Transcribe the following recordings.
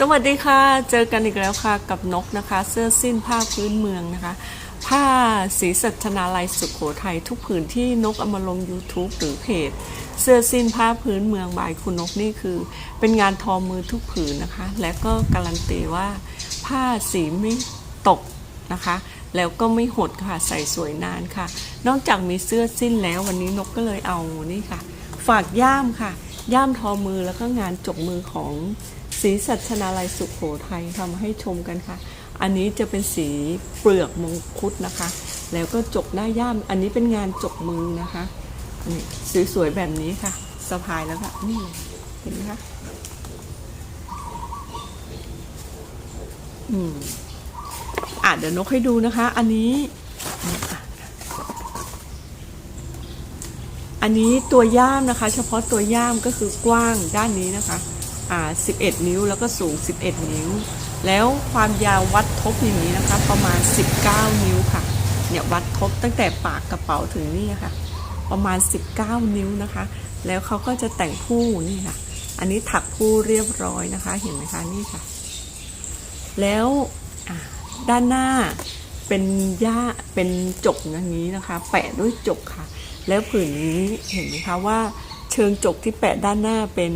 สวัสดีค่ะ เจอกันอีกแล้วค่ะกับนกนะคะ เสื้อสิ้นผ้าพื้นเมืองนะคะ ผ้าสีสัชนาลัยสุขโขทัยทุกผืนที่นกเอามาลง YouTube หรือเพจ เสื้อสิ้นผ้าพื้นเมืองบายคุณนกนี่คือ เป็นงานทอมือทุกผืนนะคะ และก็การันตีว่า ผ้าสีไม่ตกนะคะ แล้วก็ไม่หดค่ะใส่สวยนานค่ะ นอกจากมีเสื้อสิ้นแล้ววันนี้นกก็เลยเอานี่ค่ะ ฝากย่ามค่ะ ย่ามทอมือแล้วก็งานจกมือของ ศรีสัชนาลัยสุขโขทัยทำให้ชมกันค่ะ อันนี้จะเป็นสีเปลือกมงคุดนะคะ แล้วก็จกหน้าย่าม อันนี้เป็นงานจกมือนะคะนี่สวยๆแบบนี้ค่ะสะพายแล้วค่ะนี่เห็นไหมคะอืมอะเดี๋ยวนกให้ดูนะคะ อันนี้ อันนี้ตัวย่ามนะคะ เฉพาะตัวย่ามก็คือกว้างด้านนี้นะคะ 11 นิ้วแล้วก็สูง 11 นิ้ว แล้วความยาววัดทบอย่างนี้นะคะ ประมาณ 19 นิ้วค่ะ เนี่ยวัดทบตั้งแต่ปากกระเป๋าถึงนี่ค่ะ ประมาณ 19 นิ้วนะคะ แล้วเขาก็จะแต่งผู้นี่ค่ะ อันนี้ถักผู้เรียบร้อยนะคะ เห็นไหมคะนี่ค่ะ แล้วด้านหน้าเป็นหญ้าเป็นจกอย่างนี้นะคะ แปะด้วยจกค่ะ แล้วผืนนี้เห็นไหมคะว่าเชิงจกที่แปะด้านหน้าเป็น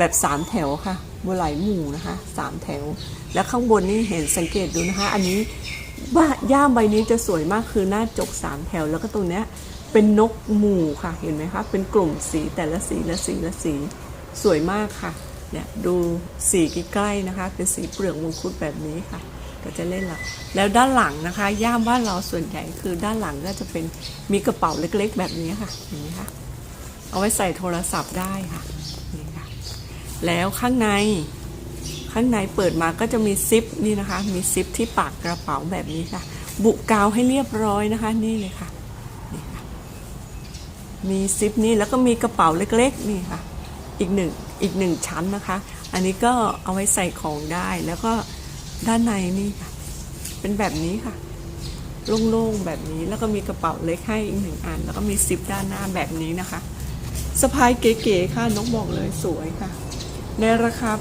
แบบสามแถวค่ะบัวไหลหมู่นะคะสามแถว แล้วข้างบนนี่เห็นสังเกตดูนะคะ อันนี้ว่าย่ามใบนี้จะสวยมากคือหน้าจกสามแถว แล้วก็ตรงเนี้ยเป็นนกหมู่ค่ะเห็นไหมคะเป็นกลุ่มสีแต่ละสีละสีละสีสวยมากค่ะเนี่ยดูสีใกล้ๆนะคะ เป็นสีเปลือกมงคุดแบบนี้ค่ะ ก็จะเล่นละแล้วด้านหลังนะคะ ย่ามบ้านเราส่วนใหญ่คือด้านหลังก็จะเป็นมีกระเป๋าเล็กๆ แบบนี้ค่ะเห็นไหมคะเอาไว้ใส่โทรศัพท์ได้ค่ะนี่ค่ะ แล้วข้างใน ข้างในเปิดมาก็จะมีซิปนี่นะคะ มีซิปที่ปากกระเป๋าแบบนี้ค่ะ บุกาวให้เรียบร้อยนะคะ นี่เลยค่ะนี่ค่ะมีซิปนี่แล้วก็มีกระเป๋าเล็กๆนี่ค่ะ อีกหนึ่งอีกหนึ่งชั้นนะคะ อันนี้ก็เอาไว้ใส่ของได้แล้วก็ด้านในนี่ค่ะ เป็นแบบนี้ค่ะโล่งๆแบบนี้แล้วก็มีกระเป๋าเล็กให้อีกหนึ่งอัน แล้วก็มีซิปด้านหน้าแบบนี้นะคะสะพายเก๋ๆค่ะนกบอกเลยสวยค่ะ ในราคา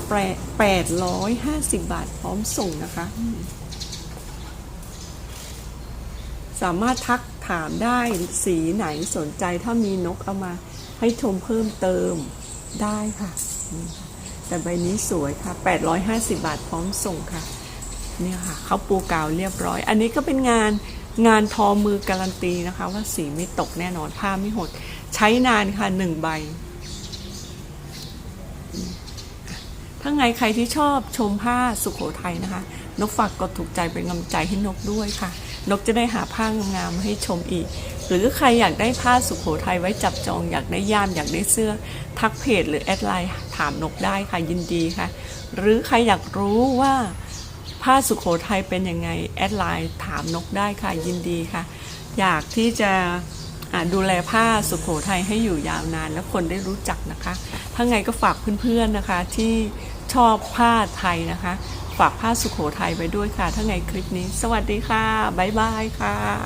แปดร้อยห้าสิบบาทพร้อมส่งนะคะอืมสามารถทักถามได้สีไหนสนใจถ้ามีนกเอามาให้ชมเพิ่มเติมได้ค่ะนี่ค่ะ แต่ใบนี้สวยค่ะ 850 บาทพร้อมส่งค่ะ เนี่ยค่ะเขาปูกาวเรียบร้อย อันนี้ก็เป็นงานงานทอมือการันตีนะคะ ว่าสีไม่ตกแน่นอนผ้าไม่หด ใช้นานค่ะหนึ่งใบ ถ้าไงใครที่ชอบชมผ้าสุขโขทัยนะคะ นกฝากกดถูกใจเป็นกำลังใจให้นกด้วยค่ะ นกจะได้หาผ้างามๆให้ชมอีก หรือใครอยากได้ผ้าสุขโขทัยไว้จับจองอยากได้ย่ามอยากได้เสื้อ ทักเพจหรือแอดไลน์ถามนกได้ค่ะยินดีค่ะ หรือใครอยากรู้ว่าผ้าสุขโขทัยเป็นยังไงแอดไลน์ถามนกได้ค่ะยินดีค่ะ อยากที่จะ ดูแลผ้าสุขโขทัยให้อยู่ยาวนาน และคนได้รู้จักนะคะถ้าไงก็ฝากเพื่อนๆนะคะที่ชอบผ้าไทยนะคะ ฝากผ้าสุขโขทัยไว้ด้วยค่ะถ้าไงคลิปนี้ สวัสดีค่ะ บ๊ายบายค่ะ